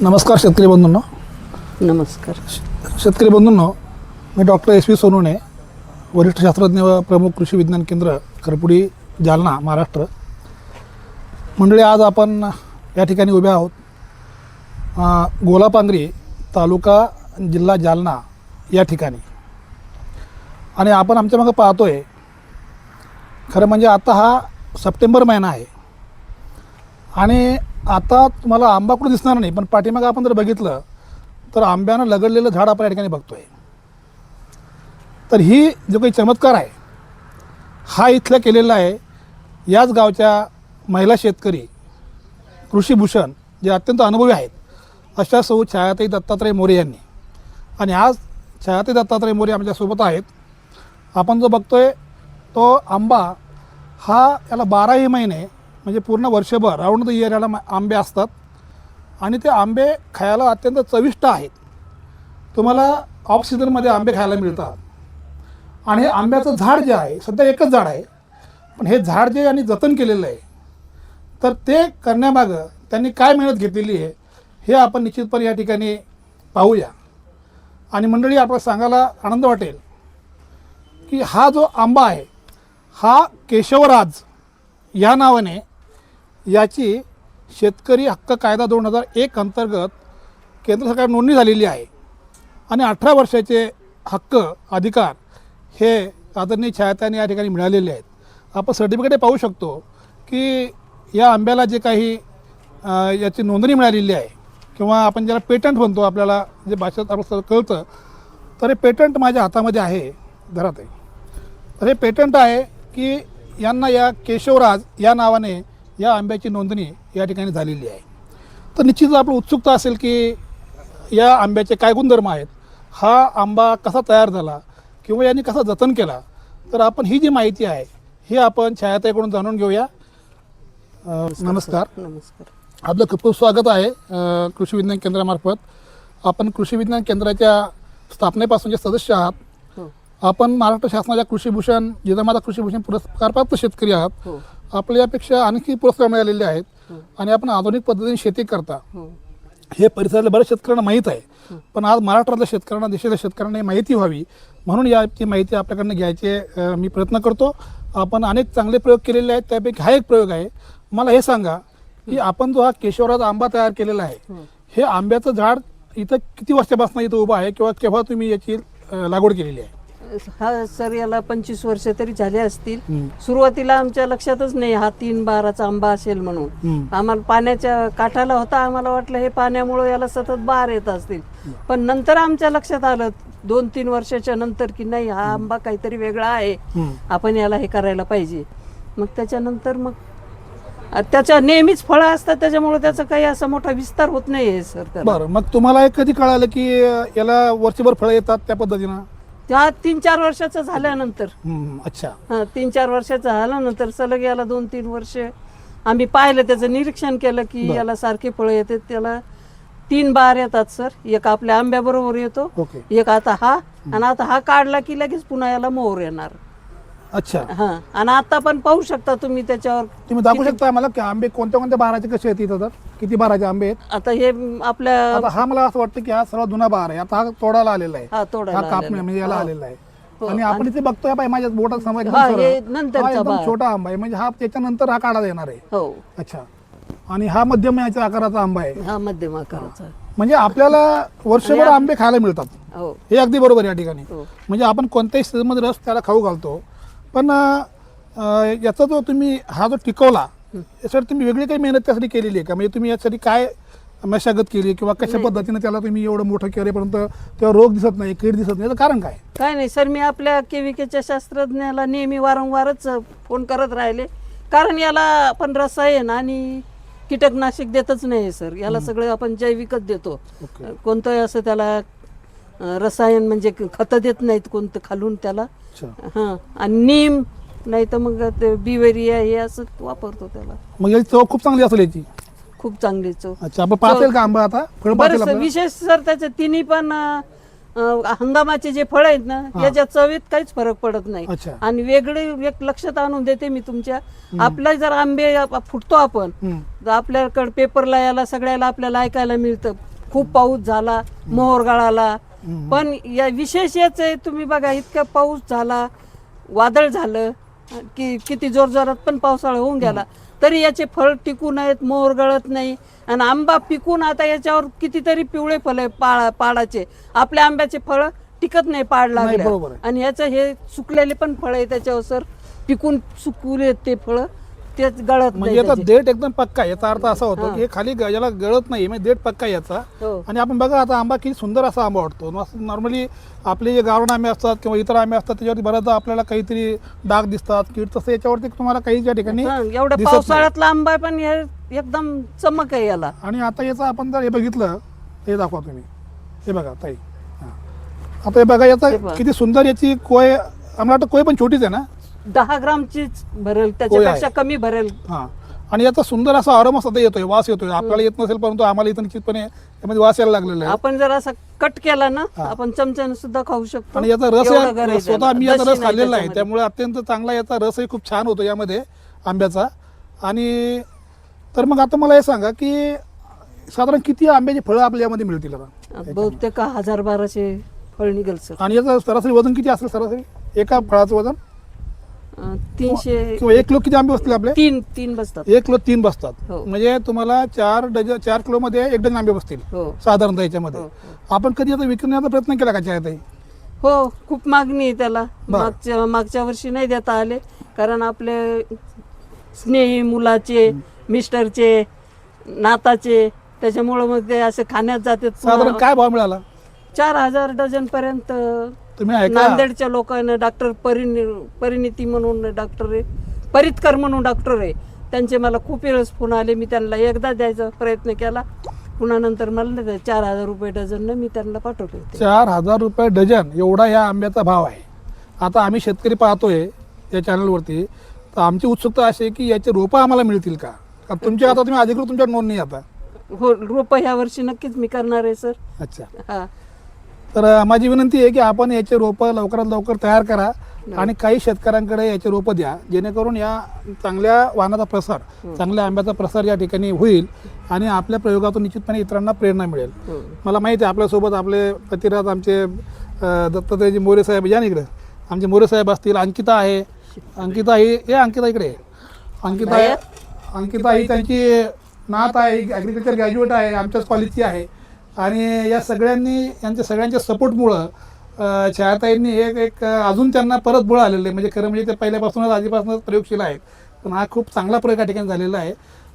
नमस्कार शेतकरी बंधूंनो. नमस्कार. शेतकरी बंधूंनो मी डॉक्टर एस व्ही सोनवणे वरिष्ठ शास्त्रज्ञ व प्रमुख कृषी विज्ञान केंद्र खरपुडी जालना महाराष्ट्र. मंडळी आज आपण या ठिकाणी उभे आहोत. गोलापांगरी तालुका जिल्हा जालना या ठिकाणी. आणि आपण आमच्या मागं पाहतोय खरं म्हणजे आता हा सप्टेंबर महिना आहे. आणि आता तुम्हाला आंबा कुठे दिसणार नाही पण पाठीमागं आपण जर बघितलं तर आंब्यानं लगडलेलं झाड आपण या ठिकाणी बघतोय. तर ही जो काही चमत्कार आहे हा इथला केलेला आहे. याच गावच्या महिला शेतकरी कृषीभूषण जे अत्यंत अनुभवी आहेत अशा सौ छायाताई दत्तात्रय मोरे यांनी. आणि आज छायाताई दत्तात्रय मोरे आमच्यासोबत आहेत. आपण जो बघतोय तो आंबा हा याला बाराही महिने म्हणजे पूर्ण वर्षभर राऊंड द इयर याला आंबे असतात. आणि ते आंबे खायला अत्यंत चविष्ट आहेत. तुम्हाला ऑफ सीझनमध्ये आंबे खायला मिळतात. आणि हे आंब्याचं झाड जे आहे सध्या एकच झाड आहे. पण हे झाड जे यांनी जतन केलेलं आहे तर ते करण्यामागं त्यांनी काय मेहनत घेतलेली आहे हे आपण निश्चितपणे या ठिकाणी पाहूया. आणि मंडळी आपल्याला सांगायला आनंद वाटेल की हा जो आंबा आहे हा केशवराज या नावाने याची शेतकरी हक्क कायदा दोन हजार एक अंतर्गत केंद्र सरकार नोंदणी झालेली आहे. आणि अठरा वर्षाचे हक्क अधिकार हे आदरणीय छायाताने या ठिकाणी मिळालेले आहेत. आपण सर्टिफिकेट पाहू शकतो की या आंब्याला जे काही याची नोंदणी मिळालेली आहे किंवा आपण ज्याला पेटंट म्हणतो आपल्याला जे भाषेत आपलं कळतं तर हे पेटंट माझ्या हातामध्ये आहे. घरात आहे तर हे पेटंट आहे की यांना या केशवराज या नावाने या आंब्याची नोंदणी या ठिकाणी झालेली आहे. तर निश्चितच आपलं उत्सुकता असेल की या आंब्याचे काय गुणधर्म आहेत हा आंबा कसा तयार झाला किंवा यांनी कसा जतन केला तर आपण ही जी माहिती आहे ही आपण छायाताईकडून जाणून घेऊया. नमस्कार. नमस्कार. आपलं खूप खूप स्वागत आहे कृषी विज्ञान केंद्रामार्फत. आपण कृषी विज्ञान केंद्राच्या स्थापनेपासूनचे सदस्य आहात हो. आपण महाराष्ट्र शासनाच्या कृषीभूषण जिजामाता कृषीभूषण पुरस्कारप्राप्त शेतकरी आहात. हो. आपल्या यापेक्षा आणखी पुरस्कार मिळालेले आहेत. आणि आपण आधुनिक पद्धतीने शेती करता. हो. परिसरातल्या बऱ्याच शेतकऱ्यांना माहीत आहे. पण आज महाराष्ट्रातल्या शेतकऱ्यांना देशातल्या शेतकऱ्यांना माहिती व्हावी. म्हणून याची माहिती आपल्याकडनं घ्यायचे मी प्रयत्न करतो. आपण अनेक चांगले प्रयोग केलेले आहेत. त्यापैकी हा एक प्रयोग आहे. मला हे सांगा की आपण जो हा केशवराज आंबा तयार केलेला आहे हो. आंब्याचं झाड इथं किती वर्षापासून इथं उभं आहे? किंवा केव्हा तुम्ही याची लागवड केलेली आहे? हा सर याला पंचवीस वर्ष तरी झाले असतील. सुरुवातीला आमच्या लक्षातच नाही हा तीन बाराचा आंबा असेल म्हणून. आम्हाला पाण्याच्या काठाला होता आम्हाला वाटलं हे पाण्यामुळे याला सतत बाहेर येत असतील पण नंतर आमच्या लक्षात आलं दोन तीन वर्षाच्या नंतर की नाही हा आंबा काहीतरी वेगळा आहे. आपण याला हे करायला पाहिजे मग त्याच्यानंतर मग त्याच्या नेहमीच फळं असतात त्याच्यामुळे त्याचा काही असा मोठा विस्तार होत नाही तर त्याला. बरं मग तुम्हाला कधी कळालं की याला वर्षभर फळं येतात त्या पद्धतीनं त्या तीन चार वर्षाचं झाल्यानंतर. हम्म, अच्छा. हा तीन चार वर्षाचं झाल्यानंतर सलग याला दोन तीन वर्ष. आम्ही पाहिलं त्याचं निरीक्षण केलं की बरं. याला सारखे फळं येते त्याला तीन बार येतात सर. एक आपल्या आंब्याबरोबर येतो ओके. एक आता हा आणि आता हा काढला की लगेच पुन्हा याला मोहर येणार. अच्छा. हा. आणि आता पण पाहू शकता तुम्ही त्याच्यावर तुम्ही दाखवू शकता मला की आंबे कोणत्या कोणत्या बाराचे कसे आहेत इथं तर? किती बाराचे आंबे आहेत? आता हे आपल्या आता हा मला असं वाटतं की हा सर्वात जुना बार आहे. आता हा तोडायला आलेला आहे. हा हा कापणे. म्हणजे याला हो. आलेला आहे. हो, आणि आपण इथे बघतोय पाय माझ्या बोटात समोर एकदम हा, सरळ. हे नंतरचा हा एकदम बार. छोटा आंबा आहे. म्हणजे हा त्याच्यानंतर हा काढा येणार आहे. हो. अच्छा. आणि हा मध्यम याच्या आकाराचा आंबा आहे. हा मध्यम आकाराचा. म्हणजे आपल्याला वर्षभर आंबे खायला मिळतात. हो. हे अगदी बरोबर या ठिकाणी. हो. म्हणजे आपण कोणत्याही सीझनमध्ये रस त्याला खाऊ घालतो. पण याचा जो तुम्ही हा जो टिकवला यासाठी तुम्ही वेगळी काही मेहनत त्यासाठी केलेली आहे का? म्हणजे तुम्ही यासाठी काय मशागत केली किंवा कशा पद्धतीने त्याला तुम्ही एवढं मोठं केल्यापर्यंत तेव्हा रोग दिसत नाही कीड दिसत नाही? याचं कारण काय? काय नाही सर मी आपल्या केविकेच्या शास्त्रज्ञाला नेहमी वारंवारच फोन करत राहिले. कारण याला आपण रसायन आणि कीटकनाशक देतच नाही सर. याला सगळं आपण जैविकच देतो. ओके. कोणतं असं त्याला रसायन म्हणजे खतं देत नाहीत कोणतं खालून त्याला. हां आणि नीम नाही तर मग ते बिवेरिया हे असं वापरतो त्याला. मग याची चव खूप चांगली असेल याची. खूप चांगली चव. अच्छा आपण पाहता येईल का आंबा आता? फळ बरं सर? विशेष सर त्याचे तिन्ही पण अं, अं, हंगामाचे जे फळ आहेत ना याच्या चवीत काहीच फरक पडत नाही. अच्छा. आणि वेगळे एक लक्षात आणून देते मी तुमच्या. आपला जर आंबे आप- फुटतो आपण हम्म. तर आपल्याकडे पेपरला याला सगळ्याला आपल्याला ऐकायला मिळतं. खूप पाऊस झाला मोहर गळाला. पण या विशेष याच आहे तुम्ही बघा इतका पाऊस झाला वादळ झालं की किती जोर जोरात पण पावसाळा होऊन गेला. तरी याचे फळ टिकून आहेत मोहर गळत नाही. आणि आंबा पिकून आता याच्यावर कितीतरी पिवळे फळ आहे पाळा पाडाचे. आपल्या आंब्याचे फळ टिकत नाही पाड आहे. आणि याचं हे सुकलेले पण फळ आहे त्याच्यावर सर. पिकून सुकले ते फळ. ते गळत म्हणजे याचा. देठ एकदम पक्का आहे. याचा अर्थ असा होतो हा. की हे खाली ग- याला गळत नाही म्हणजे देठ पक्का आहे याचा हो आणि आपण बघा आता आंबा किती सुंदर असा आंबा वाटतो नॉर्मली आपले जे गावरान आंबे असतात किंवा इतर आंबे असतात त्याच्यावरती बऱ्याचदा आपल्याला काहीतरी डाग दिसतात कीड तसं याच्यावरती तुम्हाला काही त्या ठिकाणी हा, दिसत नाही. पावसाळ्यातला आंबा आहे, पण हे एकदम चमक आहे याला आणि आता याचं आपण जर हे बघितलं हे दाखवा तुम्ही हे बघा ताई हा. आता हे बघा हे याचा बघा. किती सुंदर याची कोय आम्हाला वाटतं कोय पण छोटीच आहे ना दहा ग्रामचीच भरेल त्याच्यापेक्षा कमी भरेल. हां. आणि याचा सुंदर असा अरोमा सध्या येतोय वास येतोय. आपल्याला येत नसेल परंतु आम्हाला इथं निश्चितपणे यामध्ये वास यायला लागलेला आहे. आपण जर असा कट केला ना. आपण चमच्याने सुद्धा खाऊ शकतो. आणि याचा रस स्वतः. मी याचा रस खाल्लेला आहे. त्यामुळे अत्यंत चांगला याचा रसही खूप छान होतो यामध्ये आंब्याचा. आणि तर मग आता मला हे सांगा की साधारण किती आंब्याची फळं आपल्या यामध्ये मिळतील आता? बहुतेक हजार बाराशे फळ निघेल सर आणि याचं सरासरी वजन किती असेल सरासरी? एका फळाचं वजन? तीनशे किंवा एक किलो किती आंबे बसतील आपले? तीन तीन बसतात. एक किलो तीन बसतात. हो. म्हणजे तुम्हाला चार डझन चार किलो मध्ये एक डझन आंबे बसतील. हो. साधारणतः याच्यामध्ये हो, आपण कधी आता विकण्याचा प्रयत्न केला का चायताई हो खूप मागणी आहे त्याला. बरं. मागच्या मागच्या वर्षी नाही देता आले. कारण आपले स्नेही मुलाचे मिस्टरचे नाताचे त्याच्यामुळं मग ते असे खाण्यात जाते साधारण काय भाव मिळाला? चार हजार डझन पर्यंत तुम्ही ऐका. नांदेडच्या लोकांना डॉक्टर परिनि परिणिती म्हणून डॉक्टर आहे. परितकर म्हणून डॉक्टर आहे. त्यांचे मला खूप वेळेस फोन आले. मी त्यांना एकदा द्यायचा प्रयत्न केला. पुन्हा नंतर मला नाही द्यायचे. चार हजार रुपये डझन मी त्यांना पाठवले होते. चार हजार रुपये डझन एवढा या आंब्याचा भाव आहे. आता आम्ही शेतकरी पाहतोय या चॅनलवरती. तर आमची उत्सुकता अशी आहे की याचे रोपं आम्हाला मिळतील का? का तुमच्या आता तुम्ही अधिकृत तुमच्या नोंद नाही आता. हो रोप ह्या वर्षी नक्कीच मी करणार आहे सर. अच्छा. हा. तर माझी विनंती आहे की आपण याचे रोपं लवकरात लवकर तयार करा आणि काही शेतकऱ्यांकडे याचे रोपं द्या जेणेकरून या चांगल्या वाहनाचा प्रसार चांगल्या आंब्याचा प्रसार या ठिकाणी होईल आणि आपल्या प्रयोगातून निश्चितपणे इतरांना प्रेरणा मिळेल. मला माहिती आहे आपल्यासोबत आपले पतिराज आमचे दत्तात्रयजी मोरे साहेब या इकडे आमचे मोरे साहेब असतील अंकिता आहे. अंकिता ही हे अंकिता इकडे. अंकिता आहे अंकिता ही त्यांची नात आहे ॲग्रिकल्चर ग्रॅज्युएट आहे आमच्याच कॉलेजची आहे. आणि या सगळ्यांनी यांच्या सगळ्यांच्या सपोर्टमुळं छायाताईंनी एक एक अजून त्यांना परत बळ आलेलं आहे. म्हणजे खरं म्हणजे ते पहिल्यापासूनच आधीपासूनच प्रयोगशील आहेत. पण हा खूप चांगला प्रयोग या ठिकाणी झालेला आहे.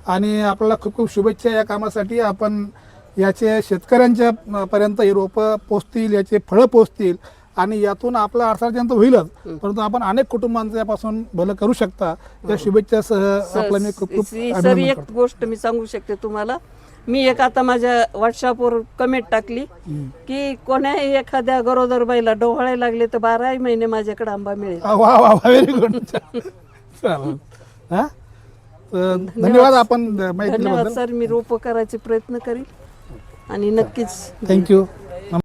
आणि आपल्याला खूप खूप शुभेच्छा या कामासाठी. आपण याचे शेतकऱ्यांच्या पर्यंत ही रोपं पोचतील याचे फळं पोचतील आणि यातून आपला अर्थार्जन तर होईलच. परंतु आपण अनेक कुटुंबांचं यापासून भलं करू शकता. या शुभेच्छासह आपलं मी खूप खूप एक गोष्ट मी सांगू शकते तुम्हाला. मी एक आता माझ्या व्हॉट्सअपवर कमेंट टाकली की कोण्याही एखाद्या गरोदर बाईला डोहाळे लागले तर बाराही महिने माझ्याकडे आंबा मिळेल. वा वा वा व्हेरी गुड चालेल हा? तर धन्यवाद आपण धन्यवाद सर. मी रोप करायचे प्रयत्न करील आणि नक्कीच थँक्यू